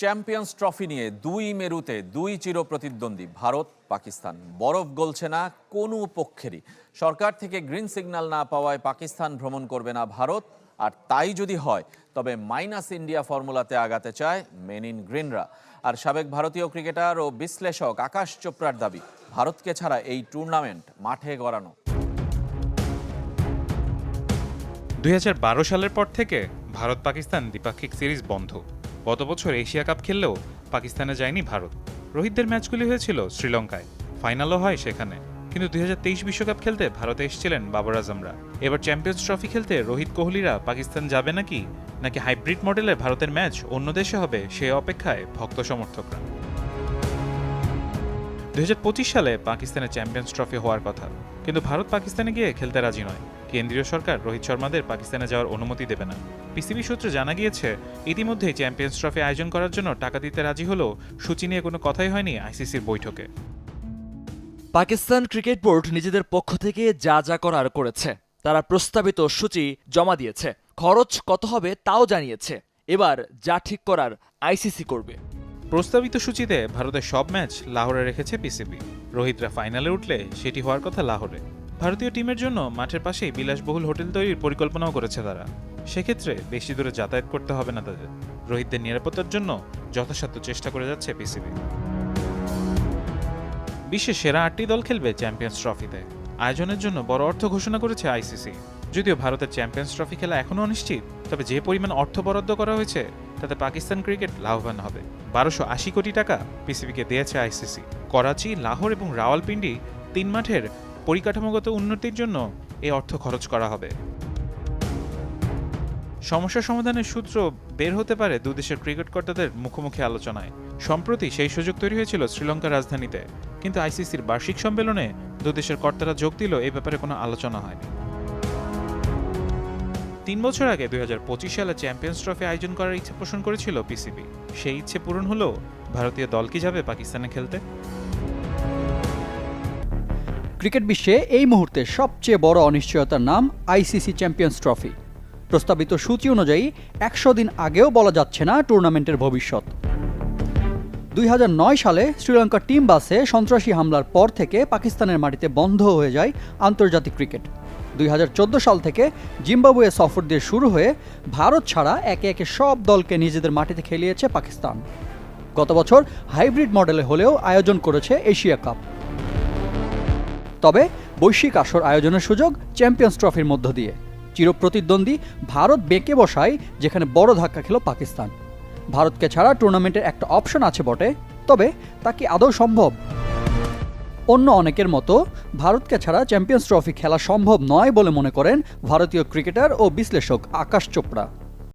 Champions trophy নিয়ে দুই মেরুতে দুই চির প্রতিদ্বন্দ্বী ভারত, পাকিস্তান। বরফ গলছে না কোনো পক্ষেরই। সরকার থেকে গ্রিন সিগন্যাল না পাওয়ায় পাকিস্তান ভ্রমণ করবে না ভারত। আর তাই যদি হয়, তবে মাইনাস ইন্ডিয়া ফর্মুলাতে আগাতে চায় মেন ইন গ্রিনরা। আর সাবেক ভারতীয় ক্রিকেটার ও বিশ্লেষক আকাশ চোপড়ার দাবি, ভারতকে ছাড়া এই টুর্নামেন্ট মাঠে গড়ানো। দুই হাজার বারো সালের পর থেকে ভারত পাকিস্তান দ্বিপাক্ষিক সিরিজ বন্ধ। গত বছর এশিয়া কাপ খেললেও পাকিস্তানে যায়নি ভারত। রোহিতদের ম্যাচগুলি হয়েছিল শ্রীলঙ্কায়। ফাইনালও হয় সেখানে। কিন্তু দুই বিশ্বকাপ খেলতে ভারতে এসেছিলেন বাবর আজমরা। এবার চ্যাম্পিয়ন্স ট্রফি খেলতে রোহিত কোহলিরা পাকিস্তান যাবে নাকি নাকি হাইব্রিড মডেলে ভারতের ম্যাচ অন্য দেশে হবে সে অপেক্ষায় ভক্ত সমর্থকরা। দুই হাজার পঁচিশ সালে পাকিস্তানে চ্যাম্পিয়ন্স ট্রফি হওয়ার কথা। কিন্তু ভারত পাকিস্তানে গিয়ে খেলতে রাজি নয়। কেন্দ্রীয় সরকার রোহিত শর্মাদের পাকিস্তানে যাওয়ার অনুমতি দেবে না। পিসিবি সূত্রে জানা গিয়েছে ইতিমধ্যেই চ্যাম্পিয়ন্স ট্রফি আয়োজন করার জন্য টাকা দিতে রাজি হলেও সূচি নিয়ে কোনো কথাই হয়নি আইসিসির বৈঠকে। পাকিস্তান ক্রিকেট বোর্ড নিজেদের পক্ষ থেকে যা যা করার করেছে তারা প্রস্তাবিত সূচি জমা দিয়েছে। খরচ কত হবে তাও জানিয়েছে। এবার যা ঠিক করার আইসিসি করবে। প্রস্তাবিত সূচিতে ভারতের সব ম্যাচ লাহোরে রেখেছে পিসিবি। রোহিতরা ফাইনালে উঠলে সেটি হওয়ার কথা লাহোরে। ভারতীয় টিমের জন্য মাঠের পাশেই বিলাসবহুল হোটেল তৈরির পরিকল্পনাও করেছে তারা। সেক্ষেত্রে বেশি দূরে যাতায়াত করতে হবে না তাদের। রোহিতদের নিরাপত্তার জন্য যথাসাধ্য চেষ্টা করে যাচ্ছে পিসিবি। বিশ্বের সেরা আটটি দল খেলবে চ্যাম্পিয়ন্স ট্রফিতে। আয়োজনের জন্য বড় অর্থ ঘোষণা করেছে আইসিসি। যদিও ভারতের চ্যাম্পিয়ন্স ট্রফি খেলা এখনও অনিশ্চিত, তবে যে পরিমাণ অর্থ বরাদ্দ করা হয়েছে, তাতে পাকিস্তান ক্রিকেট লাভবান হবে। বারোশো আশি কোটি টাকা পিসিবিকে দিয়েছে আইসিসি। করাচি, লাহোর এবং রাওয়ালপিন্ডি তিন মাঠের পরিকাঠামোগত উন্নতির জন্য এই অর্থ খরচ করা হবে। সমস্যা সমাধানের সূত্র বের হতে পারে দুদেশের ক্রিকেট কর্তাদের মুখোমুখি আলোচনায়। সম্প্রতি সেই সুযোগ তৈরি হয়েছিল শ্রীলঙ্কার রাজধানীতে। কিন্তু আইসিসির বার্ষিক সম্মেলনে দুদেশের কর্তারা যোগ দিল এ ব্যাপারে কোনো আলোচনা হয়নি। তিন বছর আগে দু হাজার পঁচিশ সালে চ্যাম্পিয়ন্স ট্রফি আয়োজন করার ইচ্ছা পোষণ করেছিল পিসিবি। সেই ইচ্ছে পূরণ হলেও ভারতীয় দল কি যাবে পাকিস্তানে খেলতে? ক্রিকেট বিশ্বে এই মুহূর্তে সবচেয়ে বড় অনিশ্চয়তার নাম আইসিসি চ্যাম্পিয়ন্স ট্রফি। প্রস্তাবিত সূচি অনুযায়ী একশো দিন আগেও বলা যাচ্ছে না টুর্নামেন্টের ভবিষ্যৎ। দুই হাজার নয় সালে শ্রীলঙ্কার টিম বাসে সন্ত্রাসী হামলার পর থেকে পাকিস্তানের মাটিতে বন্ধ হয়ে যায় আন্তর্জাতিক ক্রিকেট। দুই হাজার চোদ্দ সাল থেকে জিম্বাবুয়ে সফর দিয়ে শুরু হয়ে ভারত ছাড়া একে একে সব দলকে নিজেদের মাটিতে খেলিয়েছে পাকিস্তান। গত বছর হাইব্রিড মডেলে হলেও আয়োজন করেছে এশিয়া কাপ। তবে বৈশ্বিক আসর আয়োজনের সুযোগ চ্যাম্পিয়ন্স ট্রফির মধ্য দিয়ে। চিরপ্রতিদ্বন্দ্বী ভারত বেঁকে বসায় যেখানে বড় ধাক্কা খেল পাকিস্তান। ভারতকে ছাড়া টুর্নামেন্টের একটা অপশন আছে বটে, তবে তা কি আদৌ সম্ভব? অন্য অনেকের মতো ভারতকে ছাড়া চ্যাম্পিয়ন্স ট্রফি খেলা সম্ভব নয় বলে মনে করেন ভারতীয় ক্রিকেটার ও বিশ্লেষক আকাশ চোপড়া।